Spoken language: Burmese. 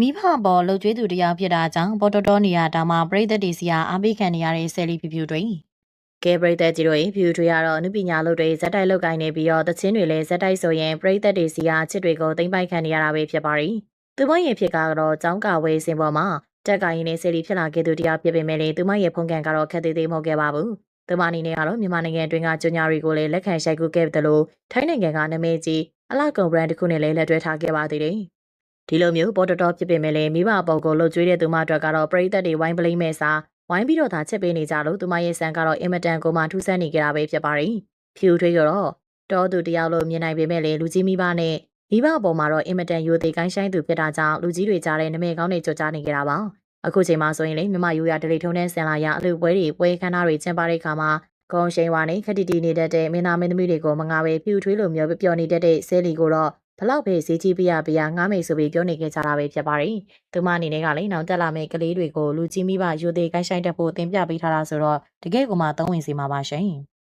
မိဘပေါ်လှုပ်ကြွေးသူတယောက်ဖြစ်တာကြောင့်ပေါ်တော်တော်နေရတာမှာပရိသတ်တွေစီကအားပေးခံနေရတဲ့ဆယ်လီဖြူဖြူတွေကဲပရိသတ်ကြီးတို့ရေဖြူဖြူတွေကတော့အနုပညာလုပ်တွေဇက်တိုက်လုပ်ကိုင်းနေပြီးတော့တချင်းတွေလည်းဇက်တိုက်ဆိုရင်ပရိသတ်တွေစီကအချစ်တွေကိုသိမ့်ပိုက်ခံနေရတာပဲဖြစ်ပါရီသူမရဲ့ဖြစ်ကတော့ចောင်းကာဝဲစင်ပေါ်မှာတက်ကိုင်းနေဆယ်လီဖြစ်လာခဲ့သူတယောက်ဖြစ်ပေမဲ့လေသူမရဲ့ဖုန်ကန်ကတော့ခက်သေးသေးမဟုတ်ခဲ့ပါဘူးသူမအနေနဲ့ကတော့မြန်မာနိုင်ငံအတွင်းကကျွညာတွေကိုလည်းလက်ခံရှိုက်ကူခဲ့တယ်လို့ထိုင်းနိုင်ငံကနာမည်ကြီးအလားကုန် brand တစ်ခုနဲ့လည်းလက်တွဲထားခဲ့ပါသေးတယ် ဒီလိုမျိုးပေါ်တော်တော်ဖြစ်ပေမဲ့လည်းမိဘအပေါ်ကိုလှုပ်ကြွေးတဲ့သူမအတွက်ကတော့ပရိသတ်တွေဝိုင်းပလိမ့်မဲ့စာဝိုင်းပြီးတော့သာချက်ပေးနေကြလို့သူမရဲ့ဆန်ကတော့အင်မတန်ကိုမှထူးဆန်းနေကြတာပဲဖြစ်ပါတယ်ဖြူထွေးကတော့တော်သူတယောက်လို့မြင်နိုင်ပေမဲ့လည်းလူကြီးမိဘနဲ့မိဘအပေါ်မှာတော့အင်မတန်ယိုသေးကိုင်းဆိုင်သူဖြစ်တာကြောင့်လူကြီးတွေကြားတဲ့နမဲကောင်းတွေကြော်ကြားနေကြတာပါအခုချိန်မှာဆိုရင်လေမြမရိုးရဒလိထုံးနဲ့ဆင်လာရအလူပွဲတွေပွဲခန်းသားတွေကျင်းပတဲ့အခါမှာကုံရှိန်ဝါနေခတိတီနေတတ်တဲ့မင်းသားမင်းသမီးတွေကိုမငါပဲဖြူထွေးလိုမျိုးပျော်နေတတ်တဲ့ဆဲလီကိုတော့ ဘလောက်ပဲဈေးကြီးပြရပြရငားမယ်ဆိုပြီးပြောနေခဲ့ကြတာပဲဖြစ်ပါတယ်။သူမအနေနဲ့ကလည်းနောက်တက်လာမယ့်ကလေးတွေကိုလူကြီးမိဘယူသေးကိုင်းဆိုင်တက်ဖို့တင်ပြပေးထားတာဆိုတော့တကယ်ကိုမှသုံးဝင်စီမှာပါရှင်။